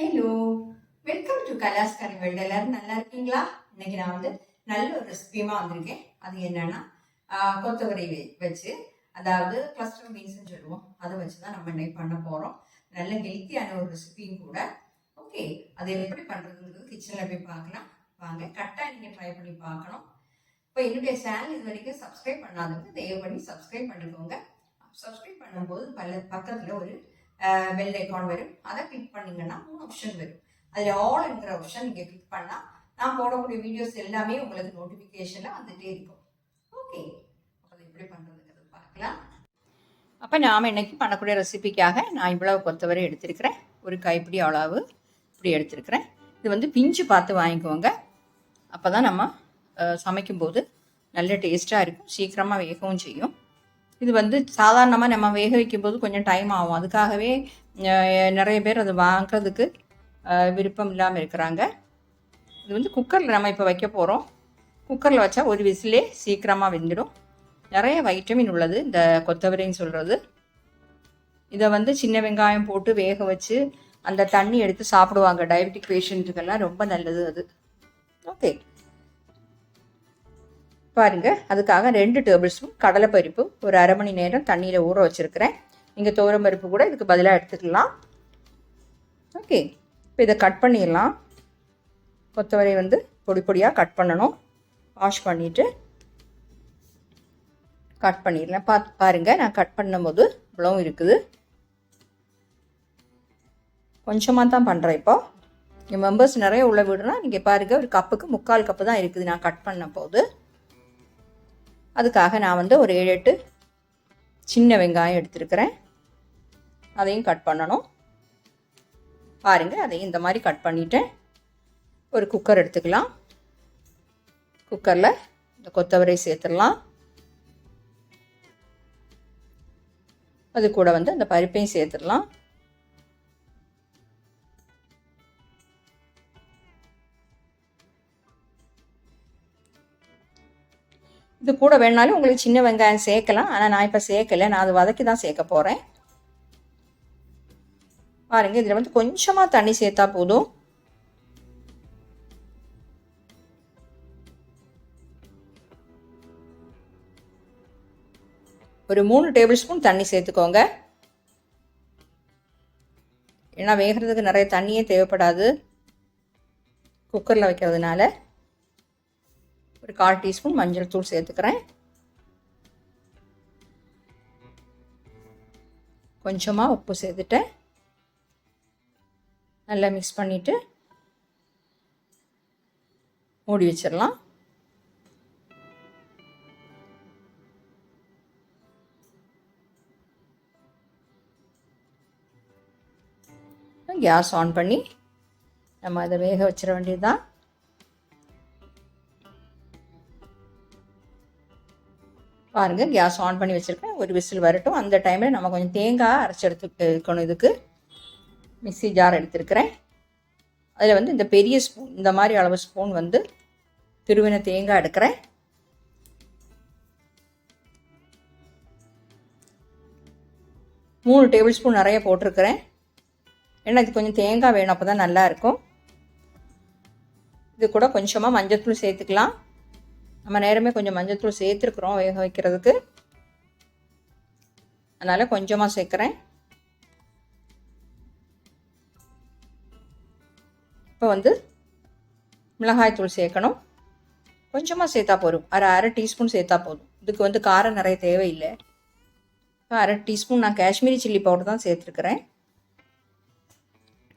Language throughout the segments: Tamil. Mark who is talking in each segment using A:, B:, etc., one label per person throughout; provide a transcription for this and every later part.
A: Hello welcome to கலாஸ் Ghani world எல்லாரும் நல்லா இருக்கீங்களா? இன்னைக்கு நான் வந்து நல்ல ஒரு ரெசிபியுமா வந்திருக்கேன். அது என்னன்னா கொத்தவரை வச்சு அதாவது கிளஸ்டர் பீன்ஸ்னு சொல்லுவோம். அதை வச்சு தான் நம்ம இன்னைக்கு பண்ண போகிறோம் நல்ல ஹெல்த்தியான ஒரு ரெசிபியும் கூட. ஓகே அது எப்படி பண்ணுறதுங்கிறது கிச்சனில் போய் பார்க்கலாம். வாங்க கரெக்டாக நீங்கள் ட்ரை பண்ணி பார்க்கணும். இப்போ என்னுடைய சேனல் இது வரைக்கும் சப்ஸ்கிரைப் பண்ணாதவங்க தயவு பண்ணி சப்ஸ்கிரைப் பண்ணிக்கோங்க. சப்ஸ்கிரைப் பண்ணும்போது பல பக்கத்தில் ஒரு பெல் ஐக்கான் வரும். அதை கிளிக் பண்ணீங்கன்னா மூணு ஆப்ஷன் வரும். அதில் ஆல்ங்கிற ஆப்ஷன் நீங்கள் கிளிக் பண்ணால் நான் போடக்கூடிய வீடியோஸ் எல்லாமே உங்களுக்கு நோட்டிஃபிகேஷனில் வந்துகிட்டே இருக்கும். ஓகே அப்போ எப்படி பண்ணுறதுங்கிறது பார்க்கலாம். அப்போ நாம் இன்றைக்கி பண்ணக்கூடிய ரெசிபிக்காக நான் இவ்வளவு கொத்தவரை எடுத்திருக்கிறேன். ஒரு கைப்பிடி அளவு இப்படி எடுத்திருக்கிறேன். இது வந்து பிஞ்சு பார்த்து வாங்கிக்கோங்க. அப்போ தான் நம்ம சமைக்கும்போது நல்ல டேஸ்ட்டாக இருக்கும். சீக்கிரமாக வேகவும் செய்யும். இது வந்து சாதாரணமாக நம்ம வேக வைக்கும்போது கொஞ்சம் டைம் ஆகும். அதுக்காகவே நிறைய பேர் அது வாங்குறதுக்கு விருப்பம் இல்லாமல் இருக்கிறாங்க. இது வந்து குக்கரில் நம்ம இப்போ வைக்க போகிறோம் குக்கரில் வச்சா ஒரு விசிலே சீக்கிரமாக வெந்துடும். நிறைய வைட்டமின் உள்ளது இந்த கொத்தவரைன்னு சொல்கிறது இதை வந்து சின்ன வெங்காயம் போட்டு வேக வச்சு அந்த தண்ணி எடுத்து சாப்பிடுவாங்க. டயபெட்டிக் பேஷண்ட்டுக்கெல்லாம் ரொம்ப நல்லது அது. ஓகே பாருங்கள் அதுக்காக ரெண்டு டேபிள் ஸ்பூன் கடலைப்பருப்பு ஒரு அரை மணி நேரம் தண்ணியில் ஊற வச்சுருக்கிறேன். நீங்கள் துவரம் பருப்பு கூட இதுக்கு பதிலாக எடுத்துக்கலாம். ஓகே இப்போ இதை கட் பண்ணிடலாம். கொத்தவரை வந்து பொடி பொடியாக கட் பண்ணணும். வாஷ் பண்ணிவிட்டு கட் பண்ணிடலாம். பா பாருங்கள் நான் கட் பண்ணும்போது இவ்வளவும் இருக்குது. கொஞ்சமாக தான் பண்ணுறேன் இப்போ. என் மெம்பர்ஸ் நிறைய உள்ள விடுனா நீங்கள் பாருங்கள் ஒரு கப்புக்கு முக்கால் கப்பு தான் இருக்குது நான் கட் பண்ண போது. அதுக்காக நான் வந்து ஒரு ஏழு எட்டு சின்ன வெங்காயம் எடுத்துருக்கிறேன். அதையும் கட் பண்ணணும். பாருங்கள் அதையும் இந்த மாதிரி கட் பண்ணிவிட்டேன் ஒரு குக்கர் எடுத்துக்கலாம். குக்கரில் இந்த கொத்தவரை சேர்த்துடலாம். அது கூட வந்து அந்த பருப்பையும் சேர்த்துடலாம். இது கூட வேணாலும் உங்களுக்கு சின்ன வெங்காயம் சேர்க்கலாம். ஆனால் நான் இப்போ சேர்க்கலை. நான் அது வதக்கி தான் சேர்க்க போகிறேன் பாருங்கள் இதில் வந்து கொஞ்சமாக தண்ணி சேர்த்தா போதும். ஒரு மூணு டேபிள் ஸ்பூன் தண்ணி சேர்த்துக்கோங்க. ஏன்னா வேகிறதுக்கு நிறைய தண்ணியே தேவைப்படாது. குக்கரில் வைக்கிறதுனால. ஒரு கால் டீஸ்பூன் மஞ்சள் தூள் சேர்த்துக்கிறேன். கொஞ்சமாக உப்பு சேர்த்துட்டேன். நல்லா மிக்ஸ் பண்ணிவிட்டு மூடி வச்சிடலாம். கேஸ் ஆன் பண்ணி நம்ம அதை வேக வச்சிட வேண்டியது பாருங்கள் கேஸ் ஆன் பண்ணி வச்சுருக்கேன். ஒரு விசில் வரட்டும். அந்த டைமில் நம்ம கொஞ்சம் தேங்காய் அரைச்சி எடுத்து இருக்கணும் இதுக்கு. மிக்ஸி ஜார் எடுத்துருக்கிறேன். அதில் வந்து இந்த பெரிய ஸ்பூன் இந்த மாதிரி அளவு ஸ்பூன் வந்து திருவின தேங்காய் எடுக்கிறேன். மூணு டேபிள் ஸ்பூன் நிறைய போட்டிருக்கிறேன். ஏன்னா இது கொஞ்சம் தேங்காய் வேணும் அப்போ தான் நல்லாயிருக்கும் இது கூட கொஞ்சமாக மஞ்சத்தூள் சேர்த்துக்கலாம். நம்ம நேரமே கொஞ்சம் மஞ்சத்தூள் சேர்த்துருக்குறோம் வேக வைக்கிறதுக்கு. அதனால் கொஞ்சமாக சேர்க்குறேன். இப்போ வந்து மிளகாய்த்தூள் சேர்க்கணும். கொஞ்சமாக சேர்த்தா போதும். அரை அரை டீஸ்பூன் சேர்த்தா போதும். இதுக்கு வந்து காரம் நிறைய தேவையில்லை. இப்போ அரை டீஸ்பூன் நான் காஷ்மீரி சில்லி பவுடர் தான் சேர்த்துருக்குறேன்.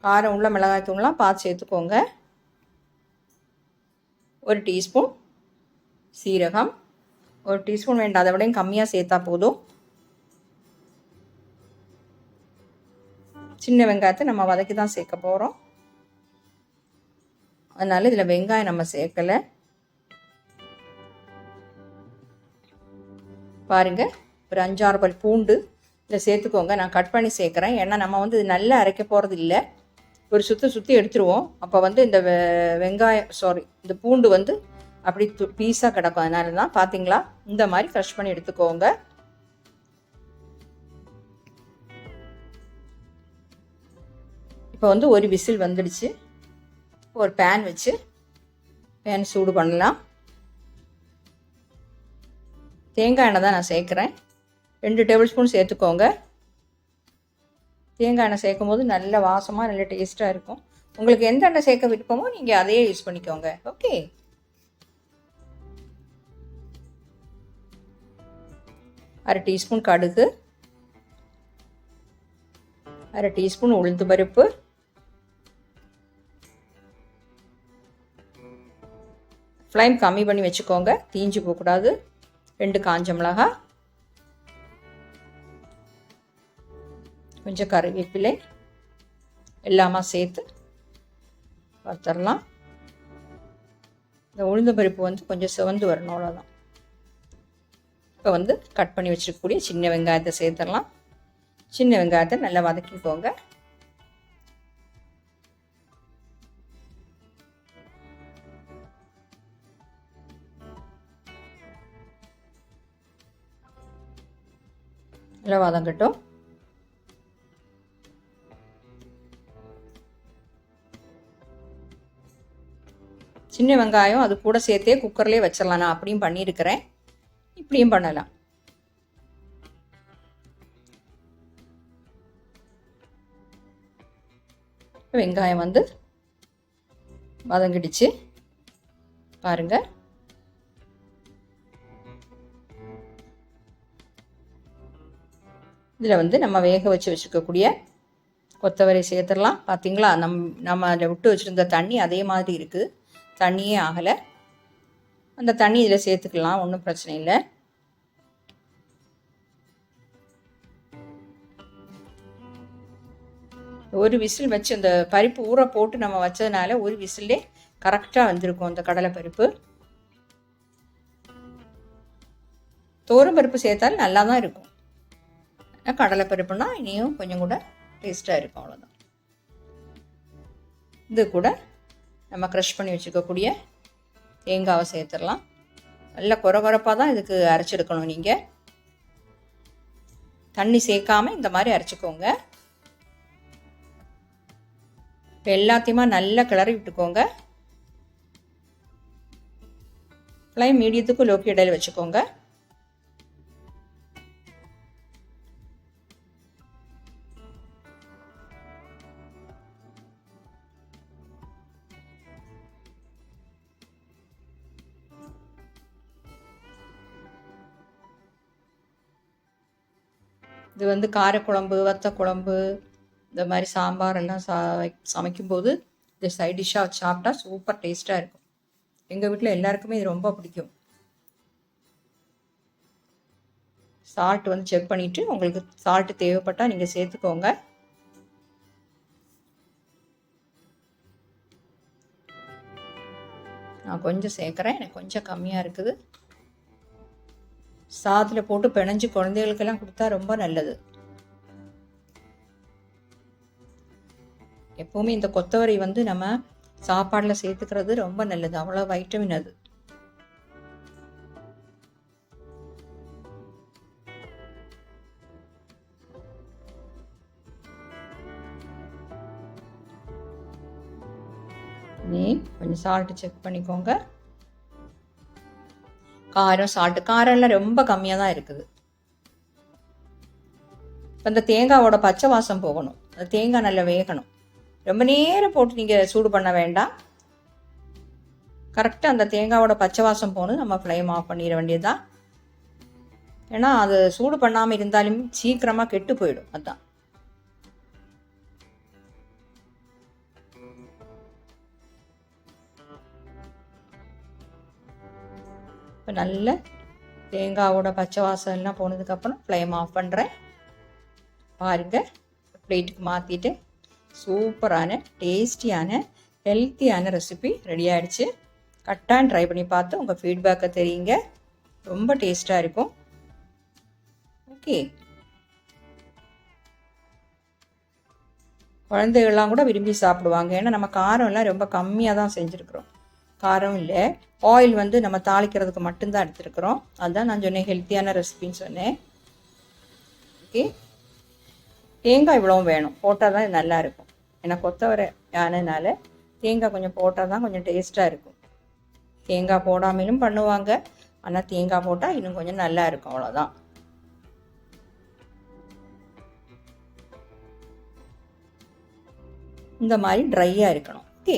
A: காரம் உள்ள மிளகாய்த்தூள்லாம் பார்த்து சேர்த்துக்கோங்க. ஒரு டீஸ்பூன். சீரகம். ஒரு டீஸ்பூன் வேண்டாம். அதை விடையும் கம்மியாக சேர்த்தா போதும். சின்ன வெங்காயத்தை நம்ம வதக்கி தான் சேர்க்க போகிறோம் அதனால் இதில் வெங்காயம் நம்ம சேர்க்கலை. பாருங்க ஒரு அஞ்சாறு பல் பூண்டு இதில் சேர்த்துக்கோங்க. நான் கட் பண்ணி சேர்க்குறேன். ஏன்னா நம்ம வந்து இது நல்லா அரைக்க போகிறது இல்லை. ஒரு சுற்றி சுற்றி எடுத்துருவோம். அப்போ வந்து இந்த வெ- வெங்காயம் சாரி இந்த பூண்டு வந்து அப்படி பீஸாக கிடக்கும். அதனால தான் பார்த்தீங்களா இந்த மாதிரி க்ரஷ் பண்ணி எடுத்துக்கோங்க. இப்போ வந்து ஒரு விசில் வந்துடுச்சு. ஒரு பேன் வச்சு பேன் சூடு பண்ணலாம். தேங்காய் எண்ணெய் தான் நான் சேர்க்குறேன். ரெண்டு டேபிள் ஸ்பூன் சேர்த்துக்கோங்க. தேங்காய் எண்ணெய் சேர்க்கும் போது நல்ல வாசமாக நல்ல டேஸ்ட்டாக இருக்கும். உங்களுக்கு எந்த எண்ணெய் சேர்க்க விருப்பமோ நீங்கள் அதையே யூஸ் பண்ணிக்கோங்க. ஓகே அரை டீஸ்பூன் கடுகு அரை டீஸ்பூன் உளுந்து பருப்பு ஃப்ளைம் கம்மி பண்ணி வச்சுக்கோங்க. தீஞ்சு போகக்கூடாது. ரெண்டு காஞ்ச மிளகா கொஞ்சம் கருவேப்பிலை எல்லாமா சேர்த்து வறுத்தரலாம் இந்த உளுந்து பருப்பு வந்து கொஞ்சம் சிவந்து வரணும் அவ்வளோதான் இப்போ வந்து கட் பண்ணி வச்சுருக்கக்கூடிய சின்ன வெங்காயத்தை சேர்த்துடலாம். சின்ன வெங்காயத்தை நல்லா வதக்கிக்கோங்க. நல்லா வதங்கட்டும். சின்ன வெங்காயம் அது கூட சேர்த்தே குக்கர்லேயே வச்சிடலாம். நான் அப்படியும் பண்ணியிருக்கிறேன். இப்படியும் பண்ணலாம். வெங்காயம் வந்து வதங்கிடுச்சு. பாருங்க. இதில் வந்து நம்ம வேக வச்சு வச்சுருக்கக்கூடிய கொத்தவரை சேர்த்துடலாம். பார்த்தீங்களா? நம் நம்ம அதில் விட்டு வச்சுருந்த தண்ணி அதே மாதிரி இருக்குது தண்ணியே ஆகலை. அந்த தண்ணி இதில் சேர்த்துக்கலாம் ஒன்றும் பிரச்சனை இல்லை. ஒரு விசில் வச்சு அந்த பருப்பு ஊற போட்டு நம்ம வச்சதுனால ஒரு விசிலே கரெக்டாக வந்திருக்கும் அந்த கடலை பருப்பு. தோரம் பருப்பு சேர்த்தாலும் நல்லா தான் இருக்கும் கடலை பருப்புனா இனியும் கொஞ்சம் கூட டேஸ்ட்டாக இருக்கும் அவ்வளோதான் இது கூட நம்ம க்ரஷ் பண்ணி வச்சுக்கக்கூடிய தேங்காவை சேர்த்துடலாம். நல்லா குறை குறைப்பாக தான் இதுக்கு அரைச்செடுக்கணும் நீங்கள் தண்ணி சேர்க்காம இந்த மாதிரி அரைச்சிக்கோங்க. இப்போ எல்லாத்தையுமா நல்லா கிளறி விட்டுக்கோங்க. ஃப்ளைம் மீடியத்துக்கு லோக்கி இடையில் வச்சுக்கோங்க. இது வந்து காரக்குழம்பு வத்த குழம்பு இந்த மாதிரி சாம்பார் எல்லாம் சா சமைக்கும்போது இந்த சைட் டிஷ்ஷாக வச்சு சாப்பிட்டா சூப்பர் டேஸ்ட்டாக இருக்கும். எங்கள் வீட்டில் எல்லாருக்குமே இது ரொம்ப பிடிக்கும். சால்ட் வந்து செக் பண்ணிவிட்டு உங்களுக்கு சால்ட்டு தேவைப்பட்டால் நீங்கள் சேர்த்துக்கோங்க. நான் கொஞ்சம் சேர்க்குறேன் எனக்கு கொஞ்சம் கம்மியாக இருக்குது. சாதத்தில் போட்டு பிணைஞ்சு குழந்தைகளுக்கெல்லாம் கொடுத்தா ரொம்ப நல்லது. எப்போவுமே இந்த கொத்தவரை வந்து நம்ம சாப்பாடில் சேர்த்துக்கிறது ரொம்ப நல்லது. அவ்வளோ வைட்டமின் அது. நீ கொஞ்சம் சால்ட்டு செக் பண்ணிக்கோங்க. காரம் சால்ட்டு. எல்லாம் ரொம்ப கம்மியாக தான் இருக்குது. இப்போ இந்த தேங்காவோட பச்சை வாசம் போகணும். அந்த தேங்காய் நல்லா வேகணும். ரொம்ப நேரம் போட்டு நீங்கள் சூடு பண்ண வேண்டாம். கரெக்டாக அந்த தேங்காவோட பச்சை வாசம் போகணும் நம்ம ஃப்ளைம் ஆஃப் பண்ணிட வேண்டியதுதான். ஏன்னா அது சூடு பண்ணாமல் இருந்தாலும் சீக்கிரமாக கெட்டு போயிடும். அதுதான் இப்போ நல்ல தேங்காவோட பச்சை வாசம் எல்லாம் போனதுக்கப்புறம் ஃப்ளேம் ஆஃப் பண்ணுறேன் பாருங்கள் பிளேட்டுக்கு மாற்றிட்டு சூப்பரான டேஸ்டியான ஹெல்த்தியான ரெசிபி ரெடி ஆகிடுச்சு கட்டான் ட்ரை பண்ணி பார்த்து உங்கள் ஃபீட்பேக்கை தெரியுங்க. ரொம்ப டேஸ்ட்டாக இருக்கும். ஓகே குழந்தைகள்லாம் கூட விரும்பி சாப்பிடுவாங்க. ஏன்னா நம்ம காரம்லாம் ரொம்ப கம்மியாக தான் செஞ்சுருக்குறோம். காரம் இல்லை. ஆயில் வந்து நம்ம தாளிக்கிறதுக்கு மட்டும்தான் எடுத்துருக்குறோம். அதுதான் நான் சொன்னேன் ஹெல்த்தியான ரெசிபின்னு சொன்னேன். ஓகே தேங்காய் இவ்வளவும் வேணும். போட்டால் தான் நல்லாயிருக்கும் ஏன்னா கொத்தவரை ஆனதுனால தேங்காய் கொஞ்சம் போட்டால் தான் கொஞ்சம் டேஸ்ட்டாக இருக்கும். தேங்காய் போடாமலும் பண்ணுவாங்க. ஆனால் தேங்காய் போட்டால் இன்னும் கொஞ்சம் நல்லா இருக்கும். அவ்வளோதான் இந்த மாதிரி ட்ரையாக இருக்கணும். ஓகே